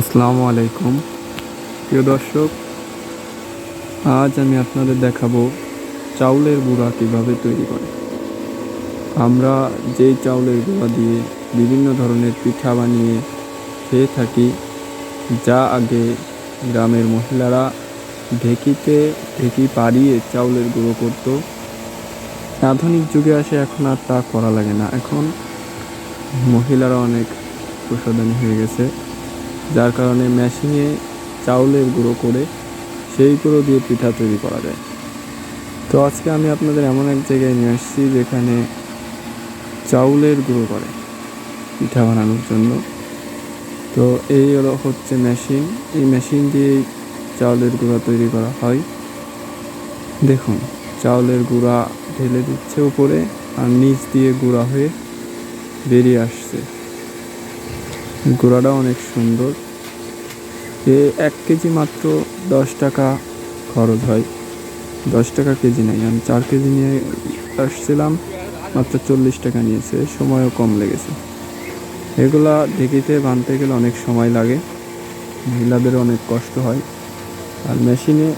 আসসালামু আলাইকুম। প্রিয় দর্শক, আজ আমি আপনাদের দেখাবো চাউলের গুঁড়া কীভাবে তৈরি করে। আমরা যেই চাউলের গুঁড়া দিয়ে বিভিন্ন ধরনের পিঠা বানিয়ে খেয়ে থাকি, যা আগে গ্রামের মহিলারা ঢেকিতে ঢেকি পাড়িয়ে চাউলের গুঁড়ো করতো, আধুনিক যুগে আসে এখন আর তা করা লাগে না। এখন মহিলারা অনেক প্রসাধনী হয়ে গেছে। যার কারণে মেশিনে চাউলের গুঁড়ো করে সেই গুঁড়ো দিয়ে পিঠা তৈরি করা যায়। তো আজকে আমি আপনাদের এমন এক জায়গায় নিয়ে আসছি যেখানে চাউলের গুঁড়ো করে পিঠা বানানোর জন্য। তো এই হলো হচ্ছে মেশিন। এই মেশিন দিয়েই চাউলের গুঁড়া তৈরি করা হয়। দেখুন, চাউলের গুঁড়া ঢেলে দিচ্ছে উপরে আর নিচ দিয়ে গুঁড়া হয়ে বেরিয়ে আসছে। গুঁড়াটা অনেক সুন্দর। এ এক কেজি মাত্র দশ টাকা খরচ হয়। দশ টাকা কেজি নেই, আমি চার কেজি নিয়ে আসছিলাম, মাত্র চল্লিশ টাকা নিয়েছে, সময়ও কম লেগেছে। এগুলা ঢেকিতে বানতে গেলে অনেক সময় লাগে, মহিলাদের অনেক কষ্ট হয়। আর মেশিনে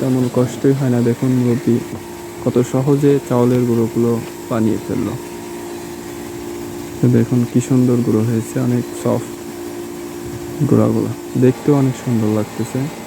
তেমন কষ্টই হয় না, দেখুন মুরব্বী কত সহজে চাউলের গুঁড়োগুলো বানিয়ে ফেলল। দেখুন কি সুন্দর গুঁড়ো হয়েছে অনেক সফট গুঁড়াগুলো। দেখতেও অনেক সুন্দর লাগতেছে।